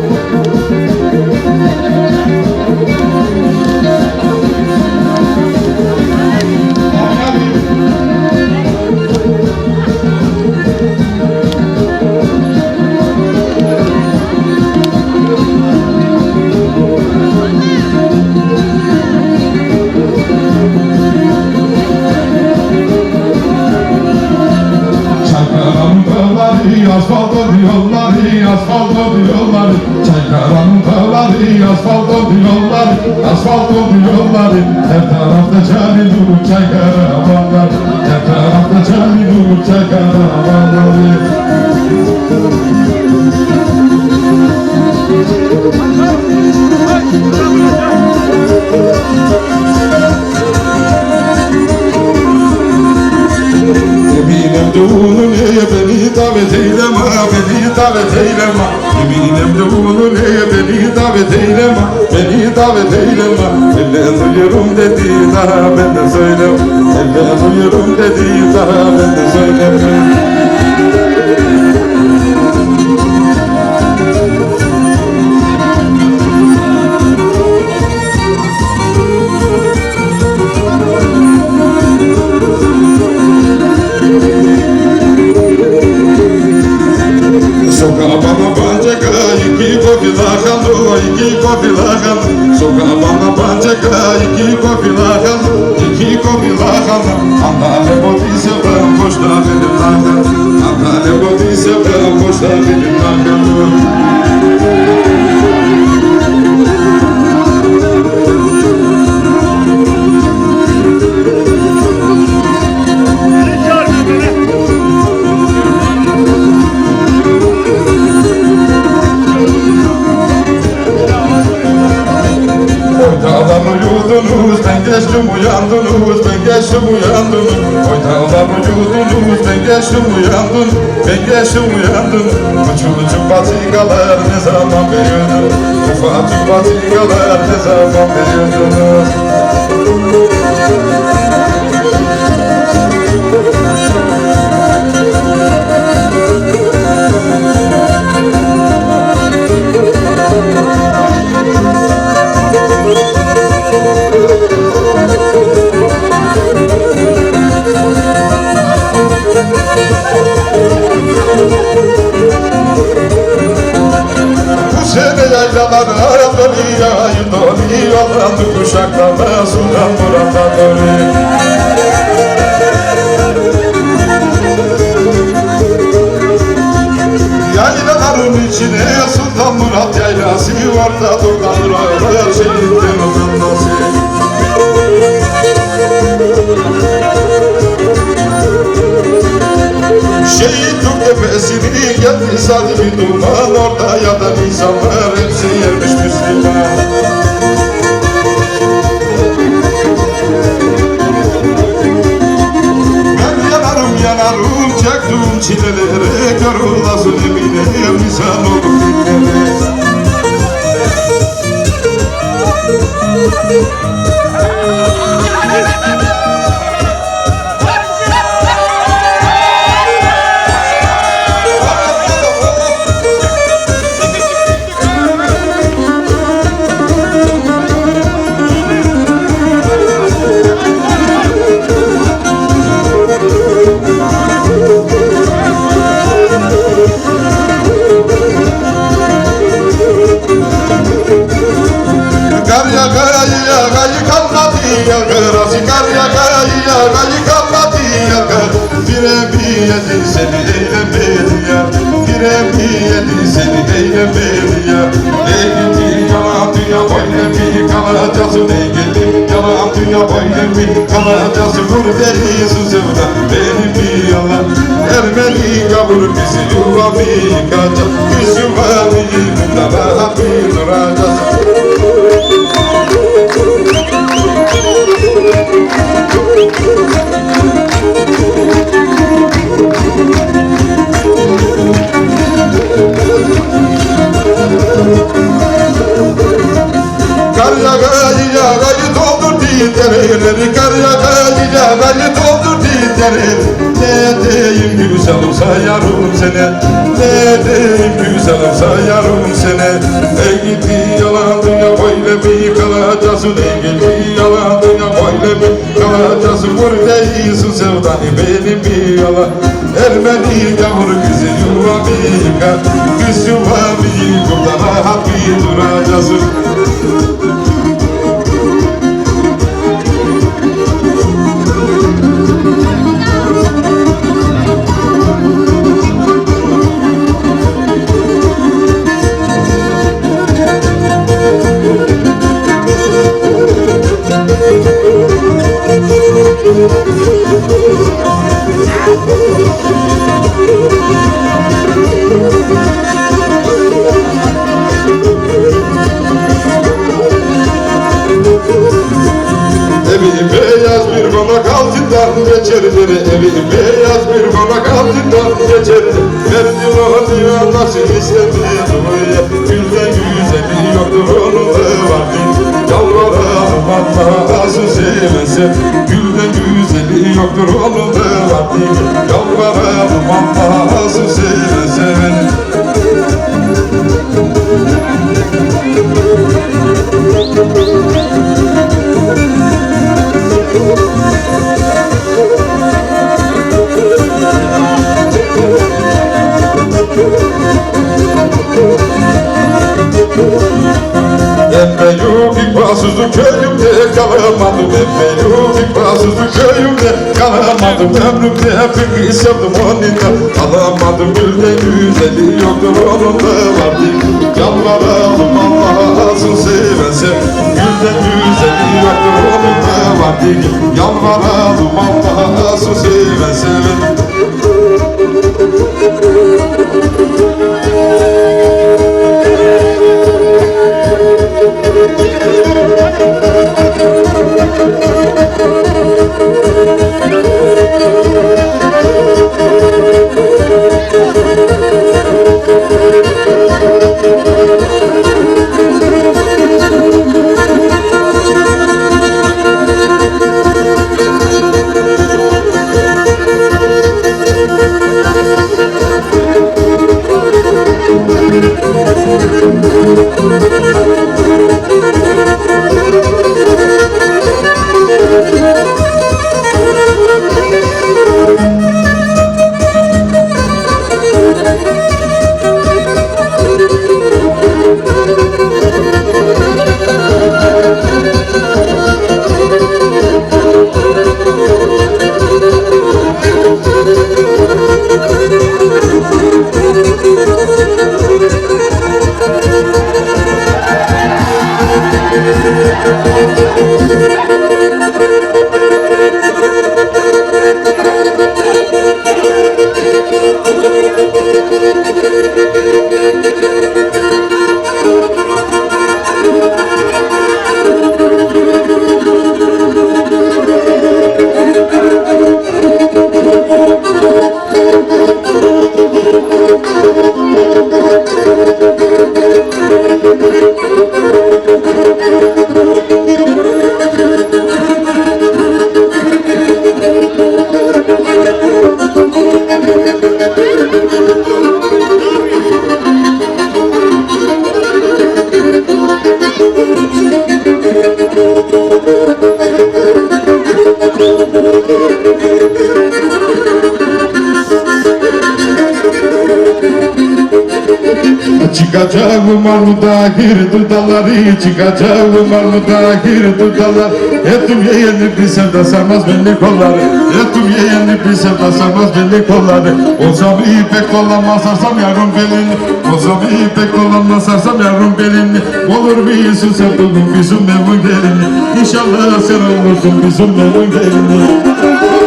Çaykaranın asfalt yolları, asfalt yolları. Çaykaranın dağları, asfalt yolları, asfalt yolları. Her tarafta cani duru çaykaravanlar Her tarafta cani duru çaykaravanlar eyleme, beni davet eyleme. Eminim düğününe beni davet eyleme, beni davet eyleme. Elle duyurum dedi daha ben de söylem Elle duyurum dedi daha ben de söylem Abraham, Abraham, Abraham, Abraham, que Abraham, Abraham, Abraham, ben geçtim uyandınız, ben geçtim uyandınız Oytalar uyudunuz, ben geçtim uyandım, ben geçtim uyandım uçum patikalar ne zaman veriyordun Ufacık patikalar ne zaman veriyordunuz Sultan Murat'a doğru Yaylaların içine Sultan Murat yaylası Orada dolanır ağlar şehitler odandası Şehit Türk tepesini geldi sadece duman usando Bire bir yedi seni eylemedi ya bir yedi seni eylemedi ya Neydi yalan dünya böyle mi kalacağız Neydi yalan dünya böyle mi kalacağız. Vur deri sızımda benim bir yalan Ermeni kabul bizi yuvamı yıkacak Biz yuvamı yıkacak Rabbim duracağız yağay doldur dereleri Ne diyeyim güzelim sayarım seni Ne Sevmedim güzelim sayarım seni Ey gitti yalan dünya böyle mi kalacaksın Ey gitti yalan dünya böyle mi kalacaksın Buradayısın sevdani benim bir yalan Ermeni yavru kızı yuvamı yıkar Kız yuvamı rahat bir duracaksın Evi beyaz bir konak altından geçerleri Evi beyaz bir konak altından geçerleri Verdi o diyor nasıl istedi duya Gülde güzeli yoktur onun da vardı Yalvaralım Allah nasıl sevmese Gülde güzeli yoktur onun da vardı Yalvaralım Allah nasıl sevmese Ben yok ifasızı köyümde kalamadım Ömrümde hep bir sevdim onunla Kalamadım gülde güzeli yoktur onunla vardı Yalvaralım Allah'a asıl seversen Gülde güzeli yoktur onunla vardı Yalvaralım Allah'a asıl seversen Çıkacağım Mahmudahir dudaları Çıkacağım Mahmudahir dudalar Etum yeğenli bir sevda sarmaz belli kolları. Etum yeğenli bir sevda sarmaz belli kolları. Olsam ipek kollanma sarsam yarım belini. Olsam ipek kollanma sarsam yarım belini. Olur bir yüzün sevduğum bizim evin gelini İnşallah sen olursun bizim evin gelini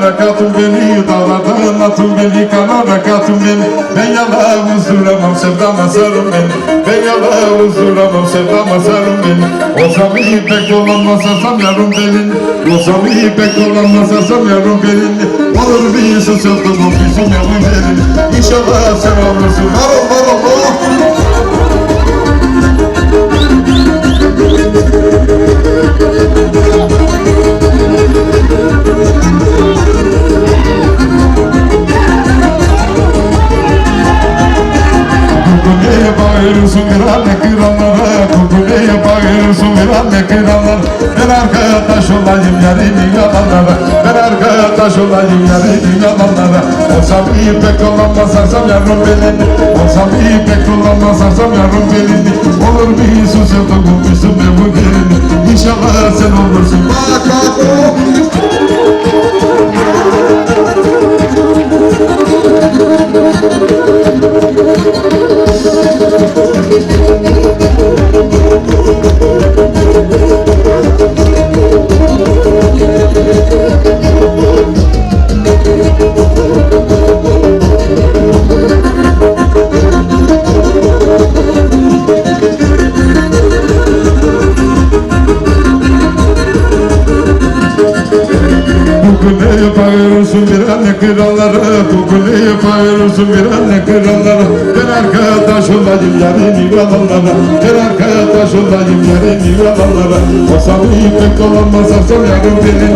kanara katın beni Dağlardan atın beni kanara katın beni. Ben yana huzuramam sevdama sarın beni. Ben yana huzuramam sevdama sarın beni. Olsam ipek dolanmaz sarsam yarım belin Olsam ipek dolanmaz sarsam yarım belin Olur bir sus yaptım bizim yarım belin İnşallah sen olursun. Var ol var ol oh. Bağırırsın bir anne krallara Kukuleye bağırırsın bir anne krallara Ben arkadaş olayım yarını yalanlara. Ben arkadaş olayım yarını yalanlara. Olsam ipek olamaz sarsam yarım belini Olsam ipek olamaz sarsam yarım belini Olur bir sus yaptım bulmuşsun ben bu gelini İnşallah sen olursun. Bak krallara Kukuleye bağırırsın bir anne krallara Ben arkadaş olayım yarını yalanlara Ben arkadaş olayım yarını yalanlara Olsam ipek dolanmaz sarsam yarım belin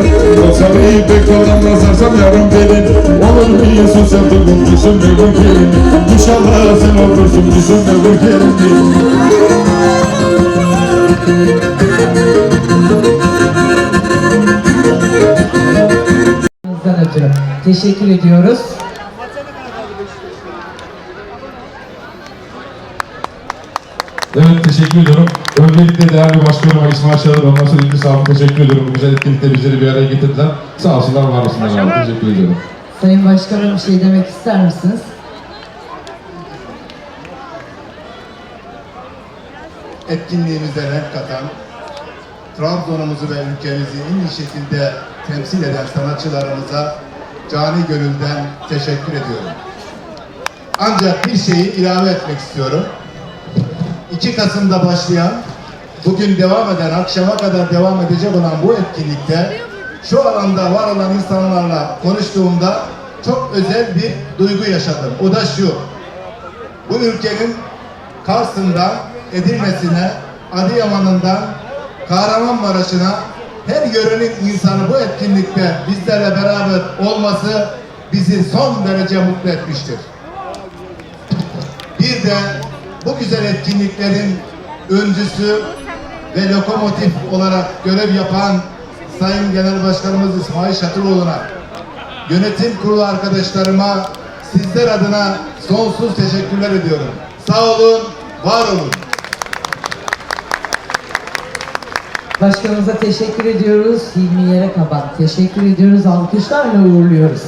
Olsam ipek dolanmaz sarsam yarım belin Olur mu Yesus yaptığım düşünme bu gelin. İnşallah sen olursun düşünme bu gelin Teşekkür ediyoruz. Evet teşekkür ediyorum. Öncelikle değerli başkanıma İsmail Çağlar ondan sonra İdris abi teşekkür ediyorum. Bu güzel etkinlikte bizleri bir araya getirdiler. Sağ olsunlar var olsunlar abi. Teşekkür ediyorum. Sayın Başkanım bir şey demek ister misiniz? etkinliğimize renk katan, Trabzon'umuzu ve ülkemizi en iyi şekilde temsil eden sanatçılarımıza cani gönülden teşekkür ediyorum. Ancak bir şeyi ilave etmek istiyorum. 2 Kasım'da başlayan, bugün devam eden, akşama kadar devam edecek olan bu etkinlikte şu alanda var olan insanlarla konuştuğumda çok özel bir duygu yaşadım. O da şu, bu ülkenin Kars'ından Edirne'sine, Adıyaman'ından Kahramanmaraş'ına her yörenin insanı bu etkinlikte bizlerle beraber olması bizi son derece mutlu etmiştir. Bir de bu güzel etkinliklerin öncüsü ve lokomotif olarak görev yapan Sayın Genel Başkanımız İsmail Şatıroğlu'na yönetim kurulu arkadaşlarıma sizler adına sonsuz teşekkürler ediyorum. Sağ olun, var olun. Başkanımıza teşekkür ediyoruz. Hilmi Yere Kaban. Teşekkür ediyoruz. Alkışlarla uğurluyoruz.